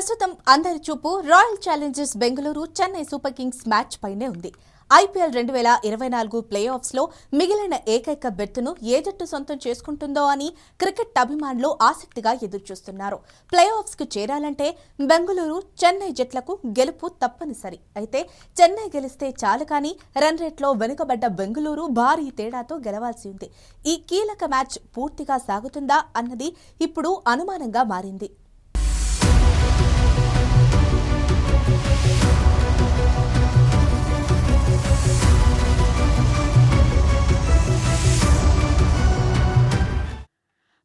ప్రస్తుతం అందరి చూపు Royal Challengers Bengaluru Chennai Super Kings match పైనే ఉంది. ఐపీఎల్ రెండు వేల ఇరవై నాలుగు ప్లే ఆఫ్స్లో మిగిలిన ఏకైక బెర్త్ను ఏ జట్టు సొంతం చేసుకుంటుందో అని క్రికెట్ అభిమానులు ఆసక్తిగా ఎదురుచూస్తున్నారు. ప్లే ఆఫ్స్కు చేరాలంటే బెంగళూరు చెన్నై జట్లకు గెలుపు తప్పనిసరి. అయితే చెన్నై గెలిస్తే చాలు కానీ రన్ రేట్లో వెనుకబడ్డ బెంగళూరు భారీ తేడాతో గెలవాల్సి ఉంది. ఈ కీలక మ్యాచ్ పూర్తిగా సాగుతుందా అన్నది ఇప్పుడు అనుమానంగా మారింది.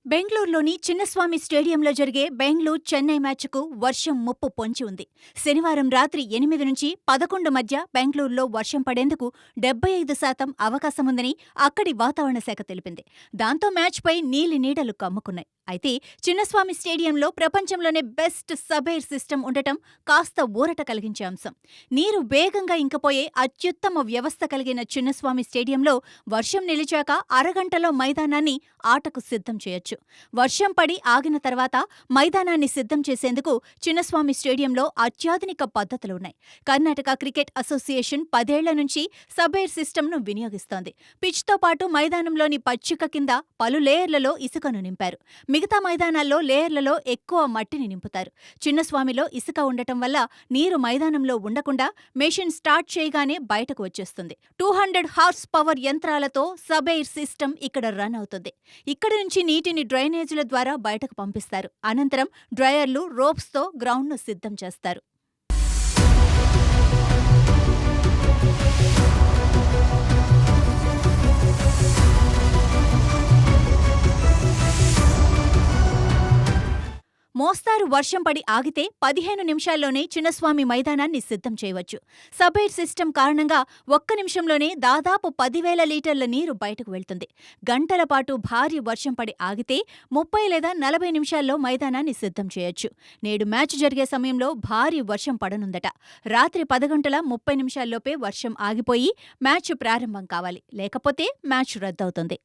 బెంగళూరులోని చిన్నస్వామి స్టేడియంలో జరిగే బెంగళూరు చెన్నై మ్యాచ్కు వర్షం ముప్పు పొంచి ఉంది. శనివారం రాత్రి ఎనిమిది నుంచి పదకొండు మధ్య బెంగళూరులో వర్షం పడేందుకు డెబ్బై ఐదు శాతం అవకాశముందని అక్కడి వాతావరణ శాఖ తెలిపింది. దాంతో మ్యాచ్పై నీలి నీడలు కమ్ముకున్నాయి. అయితే చిన్నస్వామి స్టేడియంలో ప్రపంచంలోనే బెస్ట్ సబైర్ సిస్టమ్ ఉండటం కాస్త ఊరట కలిగించే అంశం. నీరు వేగంగా ఇంకపోయే అత్యుత్తమ వ్యవస్థ కలిగిన చిన్నస్వామి స్టేడియంలో వర్షం నిలిచాక అరగంటలో మైదానాన్ని ఆటకు సిద్ధం చేయొచ్చు. వర్షం పడి ఆగిన తర్వాత మైదానాన్ని సిద్ధం చేసేందుకు చిన్నస్వామి స్టేడియంలో అత్యాధునిక పద్ధతులున్నాయి. కర్ణాటక క్రికెట్ అసోసియేషన్ పదేళ్ళ నుంచి సబైర్ సిస్టమ్ను వినియోగిస్తోంది. పిచ్తో పాటు మైదానంలోని పచ్చిక కింద పలు లేయర్లలో ఇసుకను నింపారు. మిగతా మైదానాల్లో లేయర్లలో ఎక్కువ మట్టిని నింపుతారు. చిన్నస్వామిలో ఇసుక ఉండటం వల్ల నీరు మైదానంలో ఉండకుండా మెషిన్ స్టార్ట్ చేయగానే బయటకు వచ్చేస్తుంది. టూ హండ్రెడ్ హార్స్ పవర్ యంత్రాలతో సబెయిర్ సిస్టమ్ ఇక్కడ రన్ అవుతుంది. ఇక్కడి నుంచి నీటిని డ్రైనేజీల ద్వారా బయటకు పంపిస్తారు. అనంతరం డ్రయర్లు రోప్స్తో గ్రౌండ్ను సిద్ధం చేస్తారు. మోస్తారు వర్షం పడి ఆగితే పదిహేను నిమిషాల్లోనే చిన్నస్వామి మైదానాన్ని సిద్ధం చేయవచ్చు. సబైర్ సిస్టమ్ కారణంగా ఒక్క నిమిషంలోనే దాదాపు పదివేల లీటర్ల నీరు బయటకు వెళ్తుంది. గంటల పాటు భారీ వర్షం పడి ఆగితే ముప్పై లేదా నలభై నిమిషాల్లో మైదానాన్ని సిద్ధం చేయొచ్చు. నేడు మ్యాచ్ జరిగే సమయంలో భారీ వర్షం పడనుందట. రాత్రి పదగంటల ముప్పై నిమిషాల్లోపే వర్షం ఆగిపోయి మ్యాచ్ ప్రారంభం కావాలి. లేకపోతే మ్యాచ్ రద్దవుతుంది.